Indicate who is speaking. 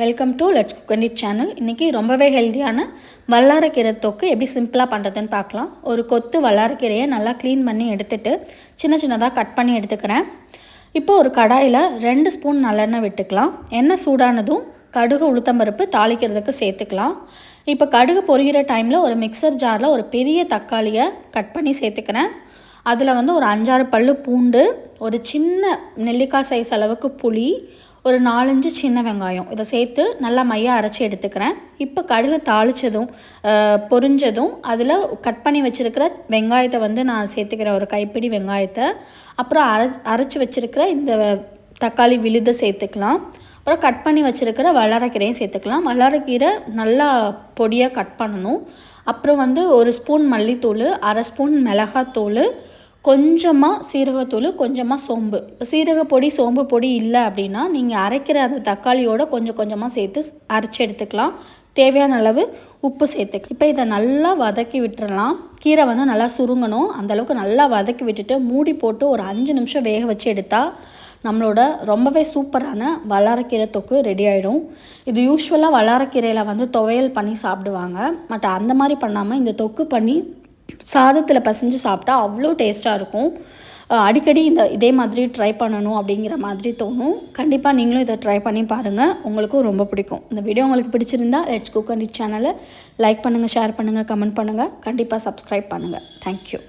Speaker 1: Welcome to let's cook and channel இன்றைக்கி ரொம்பவே ஹெல்த்தியான வல்லாரக்கீரை தொக்கு எப்படி சிம்பிளாக பண்ணுறதுன்னு பார்க்கலாம். ஒரு கொத்து வல்லாரக்கீரையை நல்லா க்ளீன் பண்ணி எடுத்துட்டு சின்ன சின்னதாக கட் பண்ணி எடுத்துக்கிறேன். இப்போ ஒரு கடாயில் ரெண்டு ஸ்பூன் நல்லெண்ணெய் விட்டுக்கலாம். எண்ணெய் சூடானதும் கடுகு உளுத்தம்பருப்பு தாளிக்கிறதுக்கு சேர்த்துக்கலாம். இப்போ கடுகு பொரிகிற டைமில் ஒரு மிக்சர் ஜாரில் ஒரு பெரிய தக்காளியை கட் பண்ணி சேர்த்துக்கிறேன். அதில் வந்து ஒரு அஞ்சாறு பல்லு பூண்டு ஒரு சின்ன நெல்லிக்காய் சைஸ் அளவுக்கு புளி ஒரு நாலஞ்சு சின்ன வெங்காயம். இதை சேர்த்து நல்லா மையாக அரைச்சி எடுத்துக்கிறேன். இப்போ கடுகு தாளித்ததும் பொரிஞ்சதும் அதில் கட் பண்ணி வச்சுருக்கிற வெங்காயத்தை வந்து நான் சேர்த்துக்கிறேன். ஒரு கைப்பிடி வெங்காயத்தை. அப்புறம் அரை அரைச்சி வச்சுருக்கிற இந்த தக்காளி விழுதை சேர்த்துக்கலாம். அப்புறம் கட் பண்ணி வச்சுருக்கிற வல்லாரக்கீரையும் சேர்த்துக்கலாம். வல்லாரக்கீரை நல்லா பொடியாக கட் பண்ணணும். அப்புறம் வந்து ஒரு ஸ்பூன் மல்லித்தூள் அரை ஸ்பூன் மிளகாத்தூள் கொஞ்சமாக சீரகத்தூள் கொஞ்சமாக சோம்பு. இப்போ சீரக பொடி சோம்பு பொடி இல்லை அப்படின்னா நீங்கள் அரைக்கிற அந்த தக்காளியோட கொஞ்சம் கொஞ்சமாக சேர்த்து அரைச்சி எடுத்துக்கலாம். தேவையான அளவு உப்பு சேர்த்துக்கலாம் இப்போ இதை நல்லா வதக்கி விட்டுறலாம். கீரை வந்து நல்லா சுருங்கணும். அந்தளவுக்கு நல்லா வதக்கி விட்டுட்டு மூடி போட்டு ஒரு அஞ்சு நிமிஷம் வேக வச்சு எடுத்தால் நம்மளோட ரொம்பவே சூப்பரான வல்லாரக்கீரை தொக்கு ரெடி ஆகிடும் இது யூஸ்வலாக வல்லாரக்கீரையில் வந்து துவையல் பண்ணி சாப்பிடுவாங்க. பட் அந்த மாதிரி பண்ணாமல் இந்த தொக்கு பண்ணி சாதத்தில் பசைஞ்சு சாப்பிட்டா அவ்வளோ டேஸ்ட்டாக இருக்கும். அடிக்கடி இந்த இதே மாதிரி ட்ரை பண்ணணும் அப்படிங்கிற மாதிரி தோணும். கண்டிப்பாக நீங்களும் இதை ட்ரை பண்ணி பாருங்கள் உங்களுக்கும் ரொம்ப பிடிக்கும். இந்த வீடியோ உங்களுக்கு பிடிச்சிருந்தா லெட்ஸ் குக் அண்ட் சேனலை லைக் பண்ணுங்கள் ஷேர் பண்ணுங்கள் கமெண்ட் பண்ணுங்கள் கண்டிப்பாக சப்ஸ்கிரைப் பண்ணுங்கள் தேங்க்யூ